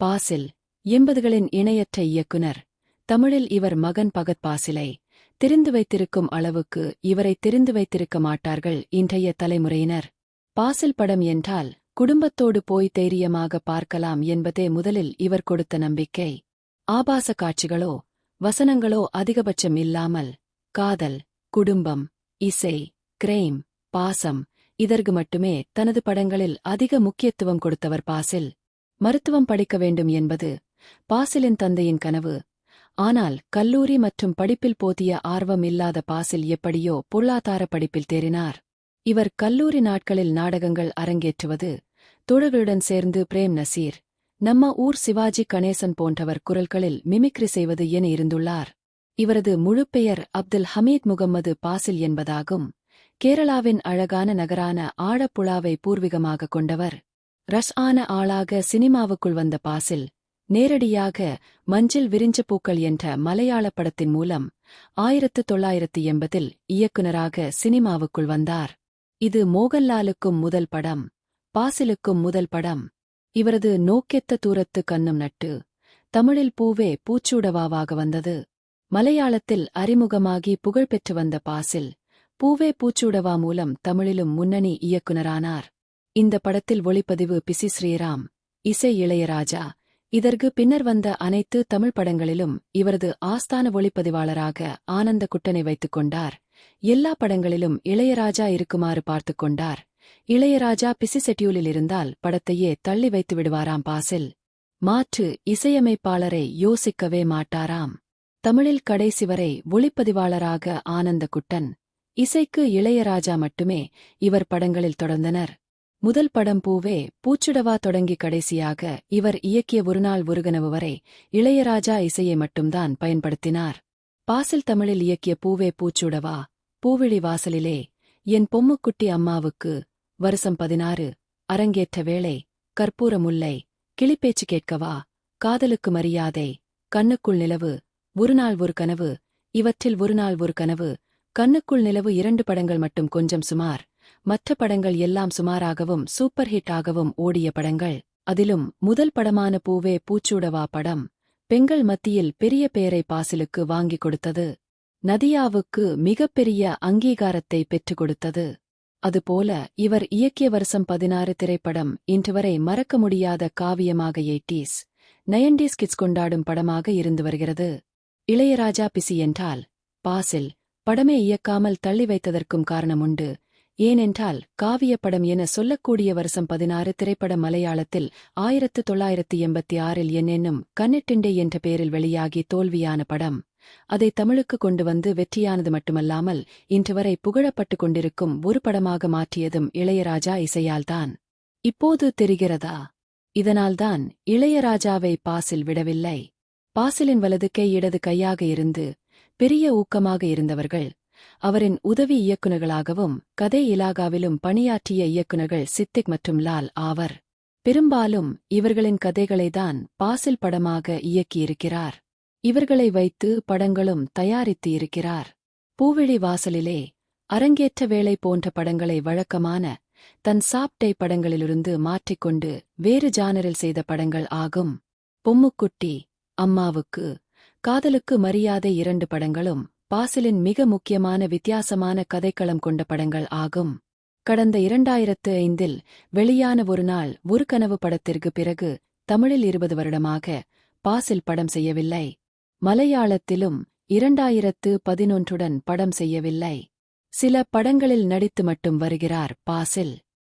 பாசில் எண்பதுகளின் இணையற்ற இயக்குனர். தமிழில் இவர் மகன் பகத் பாசிலை. தெரிந்து வைத்திருக்கும் அளவுக்கு இவரை தெரிந்து வைத்திருக்க மாட்டார்கள் இன்றைய தலைமுறையினர். பாசில் படம் என்றால் குடும்பத்தோடு போய் தைரியமாக பார்க்கலாம் என்பதே முதலில் இவர் கொடுத்த நம்பிக்கை. ஆபாச காட்சிகளோ வசனங்களோ அதிகபட்சம் இல்லாமல் காதல் குடும்பம் இசை கிரைம் பாசம் இதற்கு மட்டுமே தனது படங்களில் அதிக முக்கியத்துவம் கொடுத்தவர் பாசில். மருத்துவம் படிக்க வேண்டும் என்பது பாசிலின் தந்தையின் கனவு. ஆனால் கல்லூரி மற்றும் படிப்பில் போதிய ஆர்வம் இல்லாத பாசில் எப்படியோ பொருளாதார படிப்பில் தேறினார். இவர் கல்லூரி நாட்களில் நாடகங்கள் அரங்கேற்றுவது தோழர்களுடன் சேர்ந்து பிரேம் நசீர் நம்ம ஊர் சிவாஜி கணேசன் போன்றவர் குரல்களில் மிமிக்ரி செய்வது என இருந்துள்ளார். இவரது முழு பெயர் அப்துல் ஹமீத் முகம்மது பாசில் என்பதாகும். கேரளாவின் அழகான நகரான ஆழப்புழாவை பூர்வீகமாக கொண்டவர். ரஷ் ஆன ஆளாக சினிமாவுக்குள் வந்த பாசில் நேரடியாக மஞ்சில் விரிஞ்ச பூக்கள் என்ற மலையாள படத்தின் மூலம் ஆயிரத்து தொள்ளாயிரத்து எண்பதில் இயக்குனராக சினிமாவுக்குள் வந்தார். இது மோகன்லாலுக்கும் முதல் படம் பாசிலுக்கும் முதல் படம். இவரது நோக்கெத்த தூரத்து கண்ணும் நட்டு தமிழில் பூவே பூச்சூடவாவாக வந்தது. மலையாளத்தில் அறிமுகமாகி புகழ்பெற்று வந்த பாசில் பூவே பூச்சூடவா மூலம் தமிழிலும் முன்னணி இயக்குனரானார் இந்த படத்தில் ஒளிப்பதிவு பிசி ஸ்ரீராம் இசை இளையராஜா. இதற்கு பின்னர் வந்த அனைத்து தமிழ் படங்களிலும் இவரது ஆஸ்தான ஒளிப்பதிவாளராக ஆனந்த குட்டனை வைத்துக் கொண்டார். எல்லா படங்களிலும் இளையராஜா இருக்குமாறு பார்த்துக் கொண்டார். இளையராஜா பிசி செட்யூலில் இருந்தால் படத்தையே தள்ளி வைத்து விடுவாராம் பாசில். மாற்று இசையமைப்பாளரை யோசிக்கவே மாட்டாராம். தமிழில் கடைசி வரை ஒளிப்பதிவாளராக ஆனந்த குட்டன். இசைக்கு இளையராஜா மட்டுமே இவர் படங்களில் தொடர்ந்தனர். முதல் படம் பூவே பூச்சிடவா தொடங்கி கடைசியாக இவர் இயக்கிய ஒருநாள் ஒருகனவு வரை இளையராஜா இசையை மட்டும்தான் பயன்படுத்தினார். பாசில் தமிழில் இயக்கிய பூவே பூச்சுடவா பூவிழி வாசலிலே என் பொம்முக்குட்டி அம்மாவுக்கு வருஷம் பதினாறு அரங்கேற்ற வேளை கற்பூர முல்லை கிளிப்பேச்சு கேட்கவா காதலுக்கு மரியாதை கண்ணுக்குள் நிலவு ஒருநாள் ஒரு கனவு இவற்றில் ஒருநாள் ஒரு கனவு கண்ணுக்குள் நிலவு இரண்டு படங்கள் மட்டும் கொஞ்சம் சுமார் மற்ற படங்கள் எல்லாம் சுமாராகவும் சூப்பர் ஹிட் ஆகவும் ஓடிய படங்கள். அதிலும் முதல் படமான பூவே பூச்சூடவா படம் பெண்கள் மத்தியில் பெரிய பெயரை பாசிலுக்கு வாங்கிக் கொடுத்தது. நதியாவுக்கு மிகப்பெரிய அங்கீகாரத்தை பெற்றுக் கொடுத்தது. அதுபோல இவர் இயக்கிய வருஷம் பதினாறு திரைப்படம் இன்றுவரை மறக்க முடியாத காவியமாக எயிட்டீஸ் நயன்டீஸ் கிட்ஸ் கொண்டாடும் படமாக இருந்து வருகிறது. இளையராஜா பிசி என்றால் பாசில் படமே இயக்காமல் தள்ளி வைத்ததற்கும் காரணமுண்டு ஏனென்றால் காவியப்படம் படம் என சொல்லக்கூடிய வருஷம் பதினாறு திரைப்படம் மலையாளத்தில் ஆயிரத்து தொள்ளாயிரத்து எண்பத்தி ஆறில் என்னென்னும் கன்னிட்டிண்டே என்ற பெயரில் வெளியாகி தோல்வியான படம். அதை தமிழுக்கு கொண்டு வந்து வெற்றியானது மட்டுமல்லாமல் இன்று வரை புகழப்பட்டுக் கொண்டிருக்கும் ஒரு படமாக மாற்றியதும் இளையராஜா இசையால்தான். இப்போது தெரிகிறதா? இதனால்தான் இளையராஜாவை பாசில் விடவில்லை. பாசிலின் வலது கை இடது கையாக இருந்து பெரிய ஊக்கமாக இருந்தவர்கள் அவரின் உதவி இயக்குநர்களாகவும் கதை இலாகாவிலும் பணியாற்றிய இயக்குநர்கள் சித்திக் மற்றும் லால் ஆவர். பெரும்பாலும் இவர்களின் கதைகளைதான் பாசில் படமாக இயக்கியிருக்கிறார். இவர்களை வைத்து படங்களும் தயாரித்து இருக்கிறார் பூவிழி வாசலிலே அரங்கேற்ற வேளை போன்ற படங்களை வழக்கமான தன் சாப்டை படங்களிலிருந்து மாற்றிக்கொண்டு வேறு ஜானரில் செய்த படங்கள் ஆகும். பொம்முக்குட்டி அம்மாவுக்கு காதலுக்கு மரியாதை இரண்டு படங்களும் பாசிலின் மிக முக்கியமான வித்தியாசமான கதைக்களம் கொண்ட படங்கள் ஆகும். கடந்த இரண்டாயிரத்து ஐந்தில் வெளியான ஒரு நாள் ஒரு கனவு படத்திற்கு பிறகு தமிழில் இருபது வருடமாக பாசில் படம் செய்யவில்லை. மலையாளத்திலும் இரண்டாயிரத்து பதினொன்றுடன் படம் செய்யவில்லை. சில படங்களில் நடித்து மட்டும் வருகிறார் பாசில்.